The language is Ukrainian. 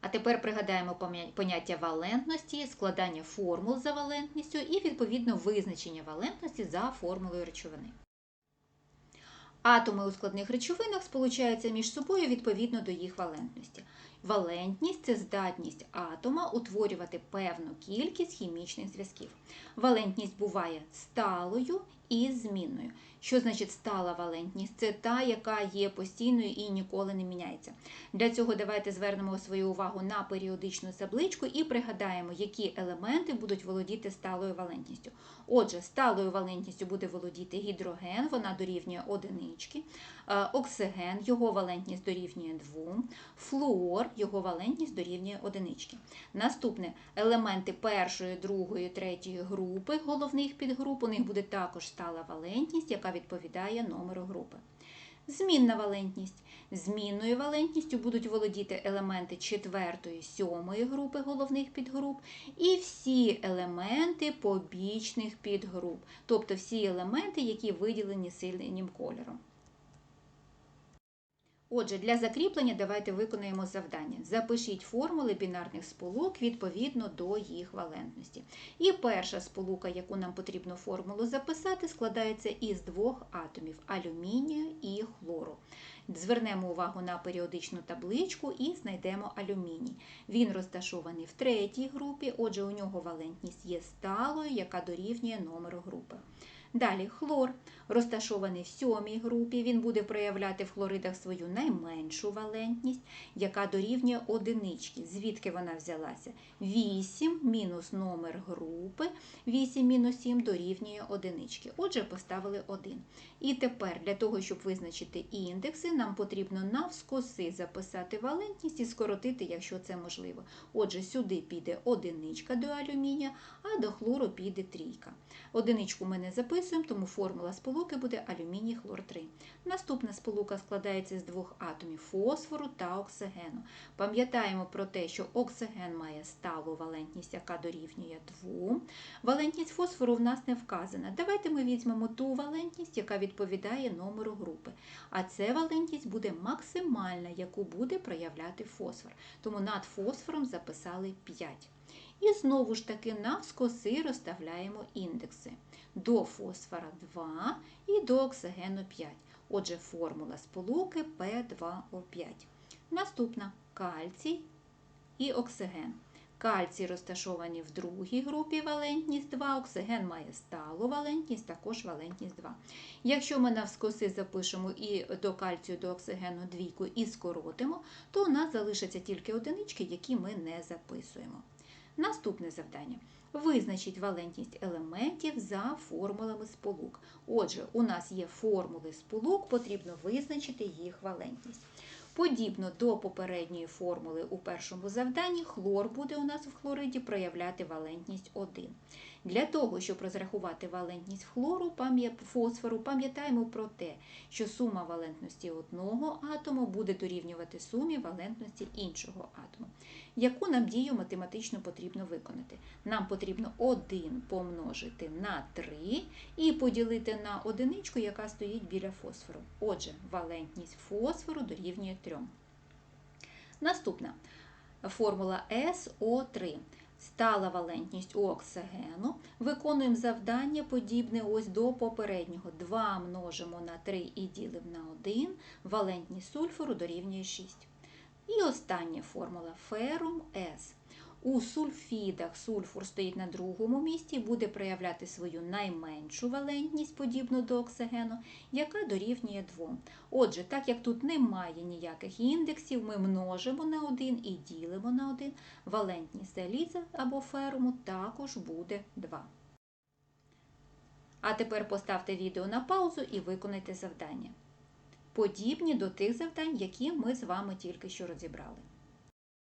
А тепер пригадаємо поняття валентності, складання формул за валентністю і відповідно визначення валентності за формулою речовини. Атоми у складних речовинах сполучаються між собою відповідно до їх валентності. Валентність це здатність атома утворювати певну кількість хімічних зв'язків. Валентність буває сталою і змінною. Що значить стала валентність? Це та, яка є постійною і ніколи не міняється. Для цього давайте звернемо свою увагу на періодичну табличку і пригадаємо, які елементи будуть володіти сталою валентністю. Отже, сталою валентністю буде володіти гідроген, вона дорівнює одинички, Е, оксиген, його валентність дорівнює 2, флуор, його валентність дорівнює одинички. Наступне елементи першої, другої, третьої групи головних підгруп, у них буде також стала валентність, яка відповідає номеру групи. Змінна валентність. Змінною валентністю будуть володіти елементи четвертої, сьомої групи головних підгруп і всі елементи побічних підгруп, тобто всі елементи, які виділені сильним кольором. Отже, для закріплення давайте виконаємо завдання. Запишіть формули бінарних сполук відповідно до їх валентності. І перша сполука, яку нам потрібно формулу записати, складається із двох атомів алюмінію і хлору. Звернемо увагу на періодичну табличку і знайдемо алюміній. Він розташований в третій групі, отже, у нього валентність є сталою, яка дорівнює номеру групи. Далі хлор розташований в сьомій групі. Він буде проявляти в хлоридах свою найменшу валентність, яка дорівнює одинички. Звідки вона взялася? 8 мінус номер групи, 8 мінус 7 дорівнює одинички. Отже, поставили 1. І тепер для того, щоб визначити індекси, нам потрібно навскоси записати валентність і скоротити, якщо це можливо. Отже, сюди піде одиничка до алюмінія, а до хлору піде трійка. Одиничку ми не записуємо, тому формула сполуки буде алюміній хлор 3. Наступна сполука складається з двох атомів фосфору та оксигену. Пам'ятаємо про те, що оксиген має сталу валентність, яка дорівнює 2. Валентність фосфору в нас не вказана. Давайте ми візьмемо ту валентність, яка відповідає номеру групи. А ця валентність буде максимальна, яку буде проявляти фосфор. Тому над фосфором записали 5. І знову ж таки навскоси розставляємо індекси. До фосфора 2 і до оксигену 5. Отже, формула сполуки P2O5. Наступна кальцій і оксиген. Кальцій розташовані в другій групі валентність 2, оксиген має сталу валентність, також валентність 2. Якщо ми навскоси запишемо і до кальцію, до оксигену двійку і скоротимо, то у нас залишаться тільки одинички, які ми не записуємо. Наступне завдання. Визначіть валентність елементів за формулами сполук. Отже, у нас є формули сполук, потрібно визначити їх валентність. Подібно до попередньої формули у першому завданні, хлор буде у нас в хлориді проявляти валентність 1. Для того, щоб розрахувати валентність хлору, фосфору, пам'ятаємо про те, що сума валентності одного атому буде дорівнювати сумі валентності іншого атому. Яку нам дію математично потрібно виконати? Нам потрібно 1 помножити на 3 і поділити на одиничку, яка стоїть біля фосфору. Отже, валентність фосфору дорівнює 3. Наступна формула СО3. Стала валентність оксигену. Виконуємо завдання подібне ось до попереднього. 2 множимо на 3 і ділимо на 1. Валентність сульфуру дорівнює 6. І остання формула ферум С. У сульфідах сульфур стоїть на другому місці і буде проявляти свою найменшу валентність, подібну до оксигену, яка дорівнює 2. Отже, так як тут немає ніяких індексів, ми множимо на 1 і ділимо на 1. Валентність заліза або феруму також буде 2. А тепер поставте відео на паузу і виконайте завдання. Подібні до тих завдань, які ми з вами тільки що розібрали.